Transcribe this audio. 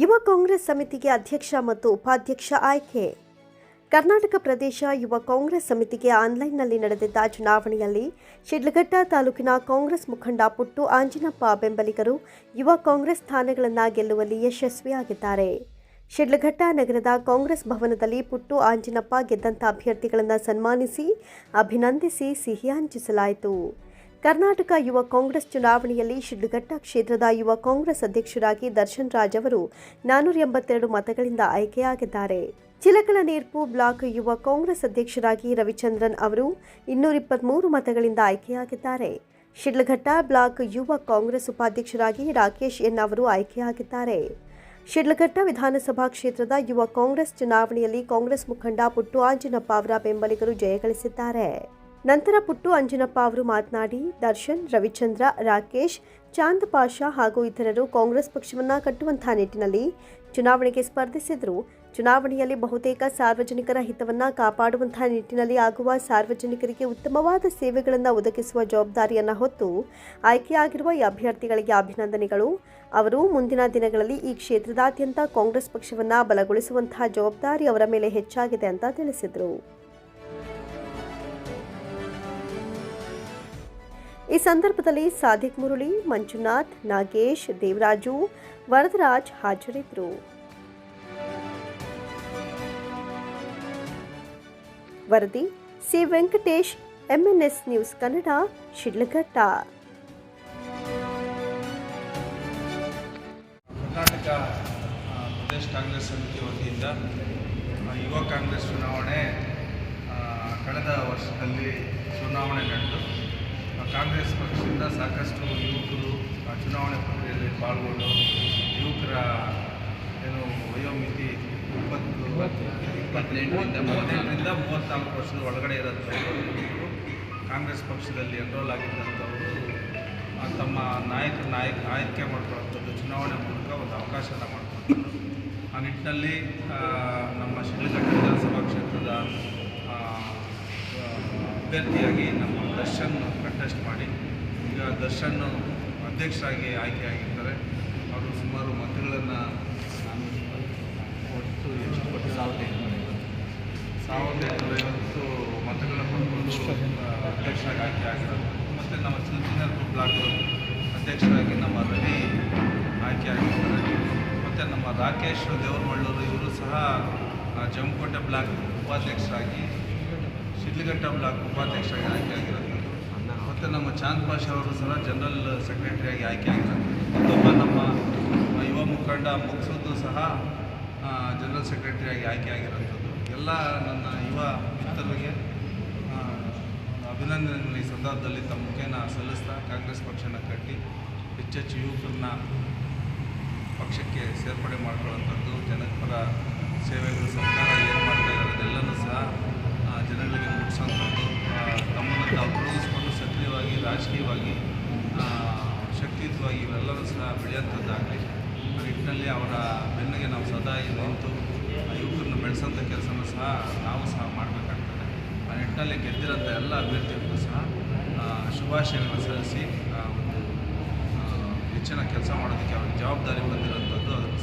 ಯುವ ಕಾಂಗ್ರೆಸ್ ಸಮಿತಿಗೆ ಅಧ್ಯಕ್ಷ ಮತ್ತು ಉಪಾಧ್ಯಕ್ಷ ಆಯ್ಕೆ. ಕರ್ನಾಟಕ ಪ್ರದೇಶ ಯುವ ಕಾಂಗ್ರೆಸ್ ಸಮಿತಿಗೆ ಆನ್ಲೈನ್ನಲ್ಲಿ ನಡೆದಿದ್ದ ಚುನಾವಣೆಯಲ್ಲಿ ಶಿಡ್ಲಘಟ್ಟ ತಾಲೂಕಿನ ಕಾಂಗ್ರೆಸ್ ಮುಖಂಡ ಪುಟ್ಟು ಆಂಜಿನಪ್ಪ ಬೆಂಬಲಿಗರು ಯುವ ಕಾಂಗ್ರೆಸ್ ಸ್ಥಾನಗಳನ್ನು ಗೆಲ್ಲುವಲ್ಲಿ ಯಶಸ್ವಿಯಾಗಿದ್ದಾರೆ. ಶಿಡ್ಲಘಟ್ಟ ನಗರದ ಕಾಂಗ್ರೆಸ್ ಭವನದಲ್ಲಿ ಪುಟ್ಟು ಆಂಜಿನಪ್ಪ ಗೆದ್ದಂಥ ಅಭ್ಯರ್ಥಿಗಳನ್ನು ಸನ್ಮಾನಿಸಿ, ಅಭಿನಂದಿಸಿ ಸಿಹಿ ಹಂಚಿಸಲಾಯಿತು. ಕರ್ನಾಟಕ ಯುವ ಕಾಂಗ್ರೆಸ್ ಚುನಾವಣೆಯಲ್ಲಿ ಶಿಡ್ಲಘಟ್ಟ ಕ್ಷೇತ್ರದ ಯುವ ಕಾಂಗ್ರೆಸ್ ಅಧ್ಯಕ್ಷರಾಗಿ ದರ್ಶನ್ ರಾಜ್ ಅವರು ನಾನೂರ ಎಂಬತ್ತೆರಡು ಮತಗಳಿಂದ ಆಯ್ಕೆಯಾಗಿದ್ದಾರೆ. ಚಿಲಕಲ ನೇರ್ಪು ಬ್ಲಾಕ್ ಯುವ ಕಾಂಗ್ರೆಸ್ ಅಧ್ಯಕ್ಷರಾಗಿ ರವಿಚಂದ್ರನ್ ಅವರು ಇನ್ನೂರ ಇಪ್ಪತ್ಮೂರು ಮತಗಳಿಂದ ಆಯ್ಕೆಯಾಗಿದ್ದಾರೆ. ಶಿಡ್ಲಘಟ್ಟ ಬ್ಲಾಕ್ ಯುವ ಕಾಂಗ್ರೆಸ್ ಉಪಾಧ್ಯಕ್ಷರಾಗಿ ರಾಕೇಶ್ ಎನ್ ಅವರು ಆಯ್ಕೆಯಾಗಿದ್ದಾರೆ. ಶಿಡ್ಲಘಟ್ಟ ವಿಧಾನಸಭಾ ಕ್ಷೇತ್ರದ ಯುವ ಕಾಂಗ್ರೆಸ್ ಚುನಾವಣೆಯಲ್ಲಿ ಕಾಂಗ್ರೆಸ್ ಮುಖಂಡ ಪುಟ್ಟು ಆಂಜನಪ್ಪ ಅವರ ಬೆಂಬಲಿಗರು ಜಯಗಳಿಸಿದ್ದಾರೆ ನಂತರ ಪುಟ್ಟು ಅಂಜನಪ್ಪ ಅವರು ಮಾತನಾಡಿ, ದರ್ಶನ್, ರವಿಚಂದ್ರ, ರಾಕೇಶ್, ಚಾಂದ್ ಪಾಷಾ ಹಾಗೂ ಇತರರು ಕಾಂಗ್ರೆಸ್ ಪಕ್ಷವನ್ನು ಕಟ್ಟುವಂತಹ ನಿಟ್ಟಿನಲ್ಲಿ ಚುನಾವಣೆಗೆ ಸ್ಪರ್ಧಿಸಿದ್ರು. ಚುನಾವಣೆಯಲ್ಲಿ ಬಹುತೇಕ ಸಾರ್ವಜನಿಕರ ಹಿತವನ್ನು ಕಾಪಾಡುವಂತಹ ನಿಟ್ಟಿನಲ್ಲಿ ಆಗುವ ಸಾರ್ವಜನಿಕರಿಗೆ ಉತ್ತಮವಾದ ಸೇವೆಗಳನ್ನು ಒದಗಿಸುವ ಜವಾಬ್ದಾರಿಯನ್ನು ಹೊತ್ತು ಆಯ್ಕೆಯಾಗಿರುವ ಈ ಅಭ್ಯರ್ಥಿಗಳಿಗೆ ಅಭಿನಂದನೆಗಳು. ಅವರು ಮುಂದಿನ ದಿನಗಳಲ್ಲಿ ಈ ಕ್ಷೇತ್ರದಾದ್ಯಂತ ಕಾಂಗ್ರೆಸ್ ಪಕ್ಷವನ್ನು ಬಲಗೊಳಿಸುವಂತಹ ಜವಾಬ್ದಾರಿ ಅವರ ಮೇಲೆ ಹೆಚ್ಚಾಗಿದೆ ಅಂತ ತಿಳಿಸಿದರು. ಈ ಸಂದರ್ಭದಲ್ಲಿ ಸಾಧಿಕ್ ಮುರಳಿ, ಮಂಜುನಾಥ್, ನಾಗೇಶ್, ದೇವರಾಜು, ವರದರಾಜ್ ಹಾಜರಿದ್ದರು. ವರದಿ, C. Venkatesh MNS news Kannada, Shidlaghatta. Karnataka Pradesh Congress Samiti ವತಿಯಿಂದ ಯುವ ಕಾಂಗ್ರೆಸ್ ಚುನಾವಣೆ ಕಳೆದ ವರ್ಷದಲ್ಲಿ ಚುನಾವಣೆ ನಡೆದು ಕಾಂಗ್ರೆಸ್ ಪಕ್ಷದಿಂದ ಸಾಕಷ್ಟು ಯುವಕರು ಚುನಾವಣೆ ಪ್ರಕ್ರಿಯೆಯಲ್ಲಿ ಪಾಲ್ಗೊಂಡು ಯುವಕರ ಏನು ವಯೋಮಿತಿ ಇಪ್ಪತ್ತು, ಇಪ್ಪತ್ತೆಂಟರಿಂದ ಮೂವತ್ತೆಂಟರಿಂದ ಮೂವತ್ತ್ನಾಲ್ಕು ವರ್ಷದ ಒಳಗಡೆ ಇರೋಂಥ ಯುವಕರು ಕಾಂಗ್ರೆಸ್ ಪಕ್ಷದಲ್ಲಿ ಎನ್ರೋಲ್ ಆಗಿದ್ದಂಥವರು ತಮ್ಮ ನಾಯಕ ನಾಯಕ, ಆಯ್ಕೆ ಮಾಡ್ಕೊಳ್ಳೋಂಥದ್ದು ಚುನಾವಣೆ ಮೂಲಕ ಒಂದು ಅವಕಾಶನ ಮಾಡಿಕೊಟ್ಟರು ಆ ನಿಟ್ಟಿನಲ್ಲಿ ನಮ್ಮ ಶಿಡ್ಲಘಟ್ಟ ವಿಧಾನಸಭಾ ಕ್ಷೇತ್ರದ ಅಭ್ಯರ್ಥಿಯಾಗಿ ನಮ್ಮ ದರ್ಶನ್ ಕಂಟೆಸ್ಟ್ ಮಾಡಿ. ಈಗ ದರ್ಶನ್ ಅಧ್ಯಕ್ಷರಾಗಿ ಆಯ್ಕೆಯಾಗಿದ್ದಾರೆ ಅವರು ಸುಮಾರು ಮತಗಳನ್ನು ಒಟ್ಟು ಎಷ್ಟು ಕೊಟ್ಟು ಸಾವಿರದ ಎಂಟುನೂರ ಸಾವಿರದ ಎಂಟುನೂರ ಐವತ್ತು ಮತಗಳ ಪಡ್ಕೊಂಡು ಅಧ್ಯಕ್ಷರಾಗಿ ಆಯ್ಕೆ ಆಗಿರೋದು. ಮತ್ತು ನಮ್ಮ ಚಿಲ್ಚಿನರ್ಪು ಬ್ಲಾಕ್ ಅಧ್ಯಕ್ಷರಾಗಿ ನಮ್ಮ ರವಿ ಆಯ್ಕೆ ಆಗಿರ್ತಾರೆ. ಮತ್ತು ನಮ್ಮ ರಾಕೇಶ್ ದೇವರಮಳ್ಳೂರು ಇವರು ಸಹ ಜಮಕೋಟೆ ಬ್ಲಾಕ್ ಉಪಾಧ್ಯಕ್ಷರಾಗಿ, ಶಿಡ್ಲಘಟ್ಟ ಬ್ಲಾಕ್ ಉಪಾಧ್ಯಕ್ಷರಾಗಿ ಆಯ್ಕೆ ನಮ್ಮ ಚಾಂದ್ ಪಾಷ ಅವರು ಸಹ ಜನರಲ್ ಸೆಕ್ರೆಟರಿಯಾಗಿ ಆಯ್ಕೆ ಆಗಿದ್ದಾರೆ ಮತ್ತೊಬ್ಬ ನಮ್ಮ ಯುವ ಮುಖಂಡ ಮುಕ್ಸುದ್ದು ಸಹ ಜನರಲ್ ಸೆಕ್ರೆಟರಿಯಾಗಿ ಆಯ್ಕೆ ಆಗಿರೋಂಥದ್ದು ಎಲ್ಲ ನನ್ನ ಯುವ ಮಿತ್ರರಿಗೆ ಅಭಿನಂದನೆಗಳು ಈ ಸಂದರ್ಭದಲ್ಲಿ ತಮ್ಮ ಮುಖೇನ ಸಲ್ಲಿಸ್ತಾ ಕಾಂಗ್ರೆಸ್ ಪಕ್ಷನ ಕಟ್ಟಿ ಹೆಚ್ಚೆಚ್ಚು ಯುವಕರನ್ನ ಪಕ್ಷಕ್ಕೆ ಸೇರ್ಪಡೆ ಮಾಡ್ಕೊಳ್ಳೋಂಥದ್ದು ಜನಪರ ರಾಜಕೀಯವಾಗಿ ಆ, ಶಕ್ತಿಯುತವಾಗಿ ಇವೆಲ್ಲವೂ ಸಹ ಬೆಳೆಯುವಂಥದ್ದಾಗಲಿ. ಆ ನಿಟ್ಟಿನಲ್ಲಿ ಅವರ ಬೆನ್ನಿಗೆ ನಾವು ಸದಾ ಆ ಯುವಕರನ್ನ ಬೆಳೆಸೋಂಥ ಕೆಲಸನೂ ಸಹ ನಾವು ಸಹ ಮಾಡಬೇಕಾಗ್ತದೆ. ಆ ನಿಟ್ಟಿನಲ್ಲಿ ಗೆದ್ದಿರೋಂಥ ಎಲ್ಲ ಅಭ್ಯರ್ಥಿಗಳಿಗೂ ಸಹ ಶುಭಾಶಯಗಳನ್ನು ಸಲ್ಲಿಸಿ ಒಂದು ಹೆಚ್ಚಿನ ಕೆಲಸ ಮಾಡೋದಕ್ಕೆ ಅವ್ರಿಗೆ ಜವಾಬ್ದಾರಿ ಬಂದಿರೋಂಥದ್ದು ಅದನ್ನು